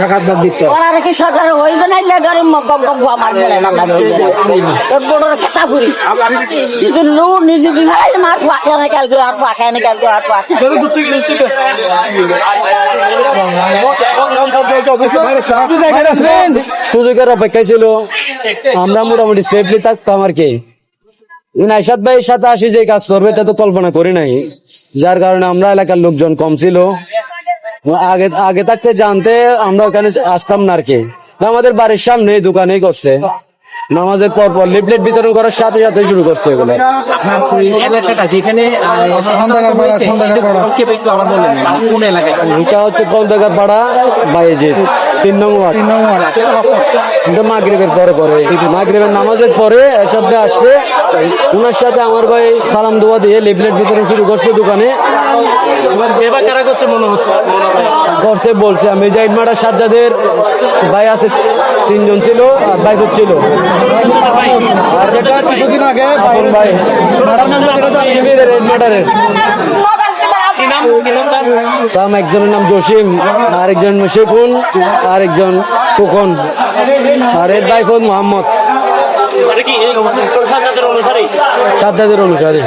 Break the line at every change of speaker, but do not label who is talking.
সাক্ষাৎকার
কি মগ বড়োর ফুরি লু নিজে দি ভাই মার না আর না আর
সুযোগের অপেক্ষায় ছিল। আমরা মোটামুটি সেফলি থাকতাম আর কি। নাইসাদ ভাইয়ের সাথে আসি যে কাজ করবে এটা তো কল্পনা করি নাই। যার কারণে আমরা এলাকার লোকজন কম ছিল। আগে আগে থাকতে জানতে আমরা ওখানে আসতাম না আর কি। আমাদের বাড়ির সামনে দোকানেই করছে। নামাজের পর পর লিফলেট বিতরণ করার সাথে সাথে শুরু করছে এগুলো।
এলাকাটা যেখানে এটা কোন এলাকায়?
হচ্ছে কলদাগার পাড়া বাইজিৎ তিন নং ওয়ার্ড। এটা মাগরিবের পরে পরে মাগরিবের নামাজের পরে এরশাদ আসছে। ওনার সাথে আমার ভাই সালাম দোয়া দিয়ে লিফলেট বিতরণ শুরু করছে দোকানে।
এবার কারা করছে মনে হচ্ছে?
করছে বলছে আমি সাজ্জাদের ভাই আছে তিনজন ছিল আর ভাই ছিল। আর কিছুদিন আগে ভাই? তাম একজনের নাম জসিম আরেকজন শেখুন আরেকজন খোকন আর এর ভাই ফোন মোহাম্মদ। সাজ্জাদের অনুসারী।